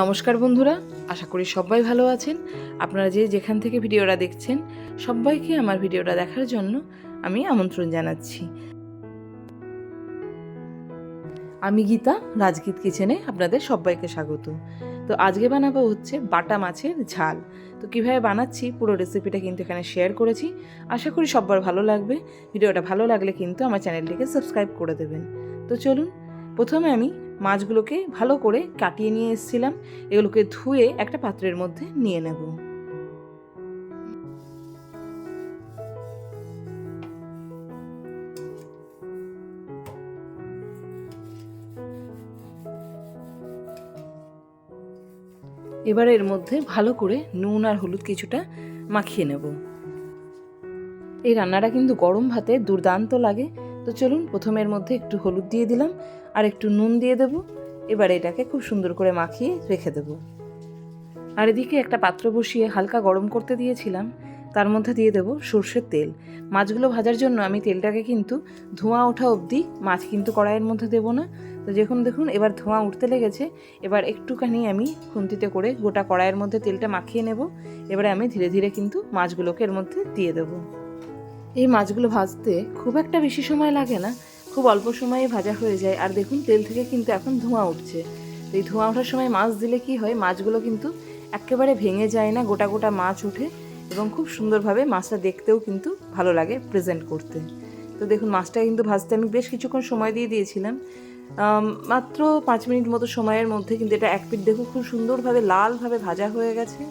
নমস্কার বন্ধুরা, আশা করি সবাই ভালো আছেন। আপনারা যে যেখান থেকে ভিডিওটা দেখছেন, সবাইকে আমার ভিডিওটা দেখার জন্য আমি আমন্ত্রণ জানাচ্ছি। আমি গীতা, রাজগীত কিচেনে আপনাদের সবাইকে স্বাগত। তো আজকে বানাবো হচ্ছে বাটা মাছের ঝাল। তো কীভাবে বানাচ্ছি, পুরো রেসিপিটা কিন্তু এখানে শেয়ার করেছি। আশা করি সবার ভালো লাগবে। ভিডিওটা ভালো লাগলে কিন্তু আমার চ্যানেলটিকে সাবস্ক্রাইব করে দেবেন। তো চলুন প্রথমে আমি মাছগুলোকে ভালো করে কাটিয়ে নিয়ে এসেছিলাম। এগুলোকে ধুয়ে একটা পাত্রের মধ্যে নিয়ে নেব। এবার এর মধ্যে ভালো করে নুন আর হলুদ কিছুটা মাখিয়ে নেব। এই রান্নাটা কিন্তু গরম ভাতে দুর্দান্ত লাগে। তো চলুন প্রথমের মধ্যে একটু হলুদ দিয়ে দিলাম। আর একটু নুন দিয়ে দেব। এবার এটাকে খুব সুন্দর করে মাখিয়ে রেখে দেব। আর এদিকে একটা পাত্র বসিয়ে হালকা গরম করতে দিয়েছিলাম। তার মধ্যে দিয়ে দেব সর্ষের তেল। মাছগুলো ভাজার জন্য আমি তেলটাকে কিন্তু ধোঁয়া ওঠা অবধি মাছ কিন্তু কড়াইয়ের মধ্যে দেবো না। তো দেখুন দেখুন, এবার ধোঁয়া উঠতে লেগেছে। এবার একটুখানি আমি খুন্তিতে করে গোটা কড়াইয়ের মধ্যে তেলটা মাখিয়ে নেব। এবারে আমি ধীরে ধীরে কিন্তু মাছগুলোকে এর মধ্যে দিয়ে দেবো। এই মাছগুলো ভাজতে খুব একটা বেশি সময় লাগে না। খুব অল্প সময়ে ভাজা হয়ে যায়। আর দেখুন, তেল থেকে কিন্তু এখন ধোঁয়া উঠছে। তো এই ধোঁয়া ওঠার সময় মাছ দিলে কি হয়, মাছগুলো কিন্তু একেবারে ভেঙে যায় না, গোটা গোটা মাছ উঠে এবং খুব সুন্দরভাবে মাছটা দেখতেও কিন্তু ভালো লাগে প্রেজেন্ট করতে। তো দেখুন, মাছটা কিন্তু ভাজতে আমি বেশ কিছুক্ষণ সময় দিয়ে দিয়েছিলাম। মাত্র পাঁচ মিনিট মতো সময়ের মধ্যে কিন্তু এটা এক পিঠ দেখুন খুব সুন্দরভাবে লালভাবে ভাজা হয়ে গেছে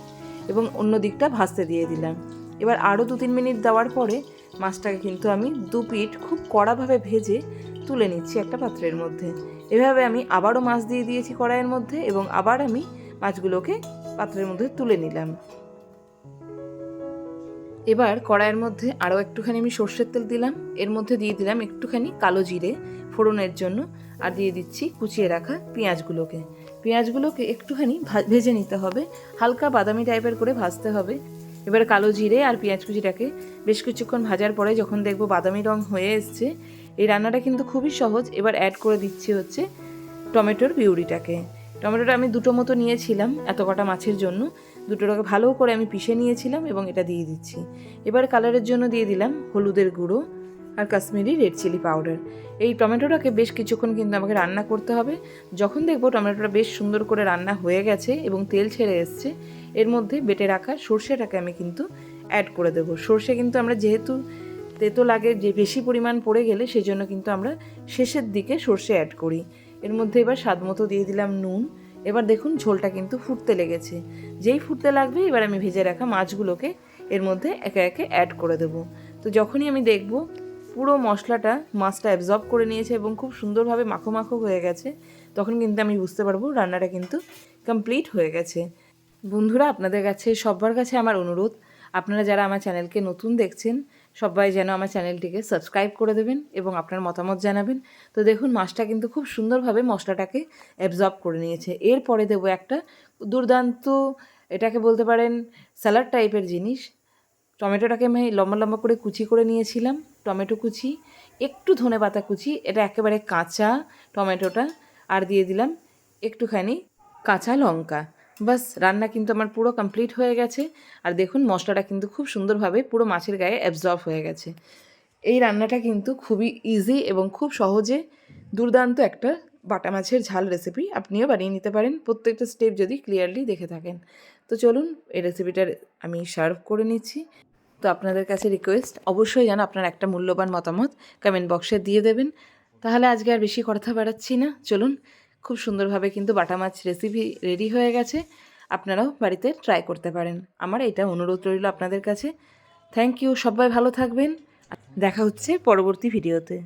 এবং অন্য দিকটা ভাজতে দিয়ে দিলাম। এবার আরও দু তিন মিনিট দেওয়ার পরে মাছটাকে কিন্তু আমি দু পিঠ খুব কড়াভাবে ভেজে তুলে নিচ্ছি একটা পাত্রের মধ্যে। এভাবে আমি আবারও মাছ দিয়ে দিয়েছি কড়াইয়ের মধ্যে এবং আবার আমি মাছগুলোকে পাত্রের মধ্যে তুলে নিলাম। এবার কড়াইয়ের মধ্যে আরও একটুখানি আমি সর্ষের তেল দিলাম। এর মধ্যে দিয়ে দিলাম একটুখানি কালো জিরে ফোড়নের জন্য আর দিয়ে দিচ্ছি কুচিয়ে রাখা পেঁয়াজগুলোকে। পেঁয়াজগুলোকে একটুখানি ভেজে নিতে হবে। হালকা বাদামি টাইপের করে ভাজতে হবে। এবার কালো জিরে আর পেঁয়াজ কুচিটাকে বেশ কিছুক্ষণ ভাজার পরে যখন দেখব বাদামি রং হয়ে এসছে, এই রান্নাটা কিন্তু খুবই সহজ। এবার অ্যাড করে দিচ্ছি হচ্ছে টমেটোর পিউরিটাকে। টমেটোটা আমি দুটো মতো নিয়েছিলাম এত কটা মাছের জন্য। দুটোটাকে ভালো করে আমি পিষে নিয়েছিলাম এবং এটা দিয়ে দিচ্ছি। এবার কালারের জন্য দিয়ে দিলাম হলুদের গুঁড়ো আর কাশ্মীরি রেড চিলি পাউডার। এই টমেটোটাকে বেশ কিছুক্ষণ কিন্তু আমাকে রান্না করতে হবে। যখন দেখব টমেটোটা বেশ সুন্দর করে রান্না হয়ে গেছে এবং তেল ছেড়ে এসছে, এর মধ্যে বেটে রাখা সর্ষেটাকে আমি কিন্তু অ্যাড করে দেবো। সর্ষে কিন্তু আমরা যেহেতু তেতো লাগে, যে বেশি পরিমাণ পড়ে গেলে সেই জন্য কিন্তু আমরা শেষের দিকে সর্ষে অ্যাড করি। এর মধ্যে এবার স্বাদ মতো দিয়ে দিলাম নুন। এবার দেখুন ঝোলটা কিন্তু ফুটতে লেগেছে। যেই ফুটতে লাগবে এবার আমি ভেজে রাখা মাছগুলোকে এর মধ্যে একে একে অ্যাড করে দেবো। তো যখনই আমি দেখব পুরো মশলাটা মাছটা অ্যাবজর্ব করে নিয়েছে এবং খুব সুন্দরভাবে মাখো মাখো হয়ে গেছে, তখন কিন্তু আমি বুঝতে পারব রান্নাটা কিন্তু কমপ্লিট হয়ে গেছে। বন্ধুরা, আপনাদের কাছে, সবার কাছে আমার অনুরোধ আপনারা যারা আমার চ্যানেলকে নতুন দেখছেন, সবাই যেন আমার চ্যানেলটিকে সাবস্ক্রাইব করে দেবেন এবং আপনার মতামত জানাবেন। তো দেখুন, মাছটা কিন্তু খুব সুন্দরভাবে মশলাটাকে অ্যাবজর্ব করে নিয়েছে। এরপরে দেবো একটা দুর্দান্ত, এটাকে বলতে পারেন স্যালাড টাইপের জিনিস। টমেটোটাকে আমি লম্বা লম্বা করে কুচি করে নিয়েছিলাম, টমেটো কুচি, একটু ধনে পাতা কুচি, এটা একেবারে কাঁচা টমেটোটা, আর দিয়ে দিলাম একটুখানি কাঁচা লঙ্কা। বাস, রান্না কিন্তু আমার পুরো কমপ্লিট হয়ে গেছে। আর দেখুন, মশলাটা কিন্তু খুব সুন্দরভাবে পুরো মাছের গায়ে অ্যাবজর্ব হয়ে গেছে। এই রান্নাটা কিন্তু খুবই ইজি এবং খুব সহজে দুর্দান্ত একটা বাটা মাছের ঝাল রেসিপি আপনিও বানিয়ে নিতে পারেন। প্রত্যেকটা স্টেপ যদি ক্লিয়ারলি দেখে থাকেন। তো চলুন, এই রেসিপিটার আমি সার্ভ করে নিচ্ছি। তো আপনাদের কাছে রিকোয়েস্ট অবশ্যই যেন আপনার একটা মূল্যবান মতামত কমেন্ট বক্সে দিয়ে দেবেন। তাহলে আজকে আর বেশি কথা বাড়াচ্ছি না। চলুন খুব সুন্দরভাবে কিন্তু বাটা মাছ রেসিপি রেডি হয়ে গেছে। আপনারাও বাড়িতে ট্রাই করতে পারেন। আমার এটা অনুরোধ রইল আপনাদের কাছে। থ্যাংক ইউ সবাই ভালো থাকবেন। দেখা হচ্ছে পরবর্তী ভিডিওতে